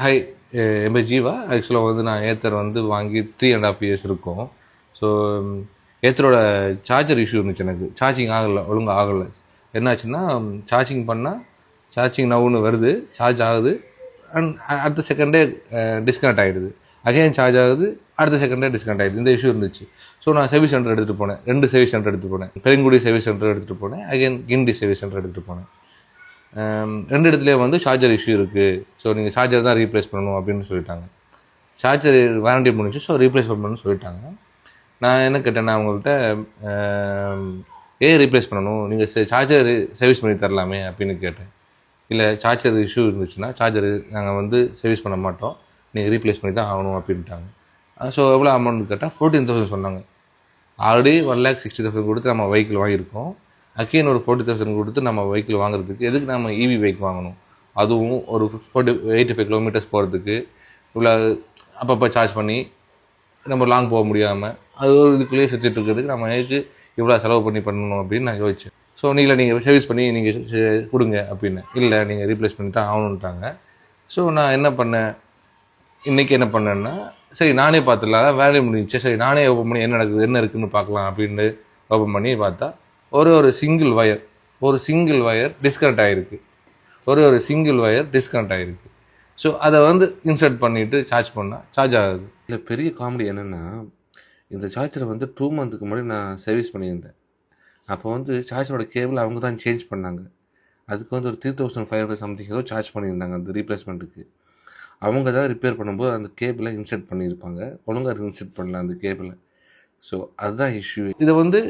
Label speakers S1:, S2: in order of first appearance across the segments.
S1: Hi eh, என் பேர் ஜீவா. ஆக்சுவலாக வந்து நான் ஏத்தர் வந்து வாங்கி த்ரீ அண்ட் ஹாஃப் இயர்ஸ் இருக்கும். ஸோ ஏத்தரோட சார்ஜர் இஷ்யூ இருந்துச்சு எனக்கு. சார்ஜிங் ஆகலை ஒழுங்காக ஆகலை. என்னாச்சுன்னா சார்ஜிங் பண்ணால் சார்ஜிங் நவுன்னு வருது சார்ஜ் ஆகுது அண்ட் அடுத்த செகண்டே டிஸ்கனெக்ட் ஆகிடுது அகைன் சார்ஜ் ஆகுது அடுத்த செகண்டே டிஸ்கனெக்ட் ஆகிடுது இந்த இஷ்யூ இருந்துச்சு. ஸோ நான் சர்வீஸ் சென்டர் எடுத்துகிட்டு போனேன். ரெண்டு சர்வீஸ் சென்டர் எடுத்துகிட்டு போனேன். பெருங்குடி சர்வீஸ் சென்டர் எடுத்துகிட்டு போனேன். அகைன் கிண்டி சர்வீஸ் சென்டர் எடுத்துகிட்டு போனேன். ரெண்டு இடத்துலையும் வந்து சார்ஜர் இஷ்யூ இருக்குது ஸோ நீங்கள் சார்ஜர் தான் ரீப்ளேஸ் பண்ணணும் அப்படின்னு சொல்லிட்டாங்க. சார்ஜர் வாரண்டி முடிஞ்சு ஸோ ரீப்ளேஸ் பண்ணணும்னு சொல்லிட்டாங்க. நான் என்ன கேட்டேன்னா அவங்கள்ட்ட ஏ ஏன் ரீப்ளேஸ் பண்ணணும்? நீங்கள் சார்ஜர் சர்வீஸ் பண்ணி தரலாமே அப்படின்னு கேட்டேன். இல்லை சார்ஜர் இஷ்யூ இருந்துச்சுன்னா சார்ஜர் நாங்கள் வந்து சர்வீஸ் பண்ண மாட்டோம். நீங்கள் ரீப்ளேஸ் பண்ணி தான் ஆகணும் அப்படின்ட்டாங்க. ஸோ எவ்வளோ அமௌண்ட் கேட்டால் ஃபோர்டீன் தௌசண்ட் சொன்னாங்க. Already one lakh sixty thousand கொடுத்து நம்ம வெஹிக்கிள் வாங்கியிருக்கோம். அகெயின் ஒரு ஃபோர்ட்டி தௌசண்ட் கொடுத்து நம்ம வெஹிக்கிள் வாங்குறதுக்கு எதுக்கு நம்ம இவி பைக் வாங்கணும்? அதுவும் ஒரு ஃபோர்ட்டி எயிட்டி ஃபைவ் கிலோமீட்டர்ஸ் போகிறதுக்கு இவ்வளோ அப்பப்போ சார்ஜ் பண்ணி நம்ம லாங் போக முடியாமல் அது ஒரு இதுக்குள்ளேயே சுற்றிட்டு இருக்கிறதுக்கு நம்ம எதுக்கு இவ்வளோ செலவு பண்ணி பண்ணணும் அப்படின்னு நான் யோசிச்சேன். ஸோ நீங்கள் நீங்கள் சர்வீஸ் பண்ணி நீங்கள் கொடுங்க அப்படின்னு. இல்லை நீங்கள் ரீப்ளேஸ் பண்ணி தான் ஆகணுன்ட்டாங்க ஸோ நான் என்ன பண்ணேன்? இன்றைக்கி என்ன பண்ணேன்னா சரி நானே பார்த்துடலாம் வேலையை முடிஞ்சிச்சு. சரி நானே ஓப்பன் பண்ணி என்ன நடக்குது என்ன இருக்குதுன்னு பார்க்கலாம் அப்படின்னு ஓப்பன் பண்ணி பார்த்தா ஒரு ஒரு சிங்கிள் ஒயர் ஒரு சிங்கிள் ஒயர் டிஸ்கனெக்ட் ஆகிருக்கு ஒரு ஒரு சிங்கிள் ஒயர் டிஸ்கனெக்ட் ஆகிருக்கு ஸோ அதை வந்து இன்சர்ட் பண்ணிவிட்டு சார்ஜ் பண்ணால் சார்ஜ் ஆகுது.
S2: இல்லை பெரிய காமெடி என்னென்னா இந்த சார்ஜரை வந்து டூ மந்த்துக்கு முன்னாடி நான் சர்வீஸ் பண்ணியிருந்தேன். அப்போ வந்து சார்ஜரோட கேபிள் அவங்க தான் சேஞ்ச் பண்ணாங்க. அதுக்கு வந்து ஒரு three thousand five hundred something ஏதோ சார்ஜ் பண்ணியிருந்தாங்க அந்த ரீப்ளேஸ்மெண்ட்டுக்கு அவங்க தான் ரிப்பேர் பண்ணும்போது அந்த கேபிளை இன்செர்ட் பண்ணியிருப்பாங்க. ஒழுங்காக இன்சர்ட் பண்ணல அந்த கேபிளை ஸோ அதுதான் இஷ்யூ
S1: இதை வந்து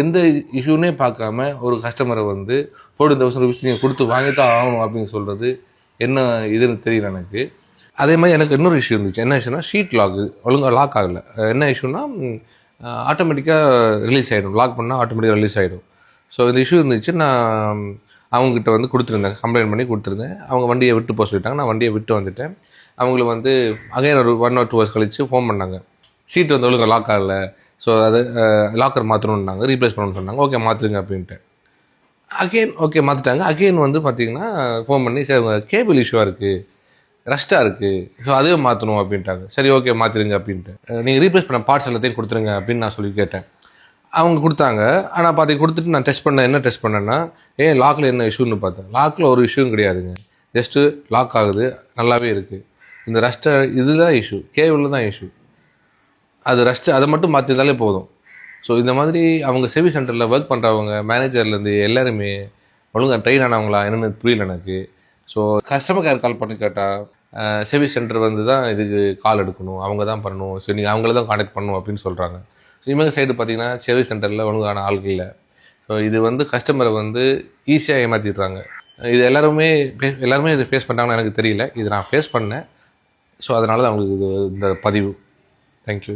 S1: எந்த இஷ்யூனே பார்க்காம ஒரு கஸ்டமரை வந்து ஃபோர்டீன் தௌசண்ட் ருபீஸ் நீங்கள் கொடுத்து வாங்கி தான் ஆகணும் அப்படின்னு சொல்கிறது என்ன இதுன்னு தெரியல எனக்கு. அதே மாதிரி எனக்கு இன்னொரு இஷ்யூ இருந்துச்சு. என்ன இஷ்யூனா ஷீட் லாக்கு ஒழுங்காக லாக் ஆகலை. என்ன இஷ்யூனா ஆட்டோமேட்டிக்காக ரிலீஸ் ஆகிடும் லாக் பண்ணால் ஆட்டோமேட்டிக்காக ரிலீஸ் ஆகிடும் ஸோ இந்த இஷ்யூ இருந்துச்சு. நான் அவங்ககிட்ட வந்து கொடுத்துருந்தேன். கம்ப்ளைண்ட் பண்ணி கொடுத்துருந்தேன். அவங்க வண்டியை விட்டு போக சொல்லிட்டாங்க. நான் வண்டியை விட்டு வந்துட்டேன். அவங்களுக்கு வந்து அகைன் ஒரு ஒன் ஆர் டூ ஹவர்ஸ் கழித்து ஃபோன் பண்ணாங்க. சீட் வந்து ஒழுங்காக லாக் ஆகல. ஸோ அது லாக்கர் மாற்றணுன்னாங்க ரீப்ளேஸ் பண்ணணும்னு சொன்னாங்க. ஓகே மாற்றுங்க அப்படின்ட்டு. அகெயின் ஓகே மாற்றிட்டாங்க அகெயின் வந்து பார்த்தீங்கன்னா ஃபோன் பண்ணி சரி கேபிள் இஷ்யூவாக இருக்குது ரஷ்டாக இருக்குது ஸோ அதுவே மாற்றணும் அப்படின்ட்டாங்க. சரி ஓகே மாற்றிடுங்க அப்படின்ட்டு. நீங்கள் ரீப்ளேஸ் பண்ண பார்ட்ஸ் எல்லாத்தையும் கொடுத்துருங்க அப்படின்னு நான் சொல்லி கேட்டேன். அவங்க கொடுத்தாங்க. ஆனால் பார்த்து கொடுத்துட்டு நான் டெஸ்ட் பண்ண என்ன டெஸ்ட் பண்ணேன்னா ஏன் லாக்கில் என்ன இஷ்யூன்னு பார்த்தேன். லாக்கில் ஒரு இஷ்யூவும் கிடையாதுங்க. ஜஸ்ட்டு லாக் ஆகுது. நல்லாவே இருக்குது இந்த ரஸ்ட்டை இதுதான் இஷ்யூ கேபிளில் தான் இஷ்யூ அது ரஸ்ட்டு அதை மட்டும் மாற்றிருந்தாலே போதும். ஸோ இந்த மாதிரி அவங்க சர்வீஸ் சென்டரில் ஒர்க் பண்ணுறவங்க மேனேஜர்லேருந்து எல்லாருமே ஒழுங்காக ட்ரெயின் ஆனவங்களா என்னென்னு புரியல எனக்கு. ஸோ கஸ்டமர் கேர் கால் பண்ணி கேட்டால் சர்வீஸ் சென்டர் வந்து தான் இதுக்கு கால் எடுக்கணும். அவங்க தான் பண்ணணும். ஸோ நீங்கள் அவங்கள தான் காண்டாக்ட் பண்ணணும் அப்படின்னு சொல்கிறாங்க ஸோ இவங்க சைடு பார்த்தீங்கன்னா சர்வீஸ் சென்டரில் ஒழுங்கான ஆள்கள் இல்லை. ஸோ இது வந்து கஸ்டமரை வந்து ஈஸியாக ஏமாற்றிடுறாங்க இது எல்லாருமே எல்லாருமே இது ஃபேஸ் பண்ணுறாங்கன்னு எனக்கு தெரியல. இது நான் ஃபேஸ் பண்ணேன். ஸோ அதனால தான் அவங்களுக்கு இது இந்த பதிவு. தேங்க்யூ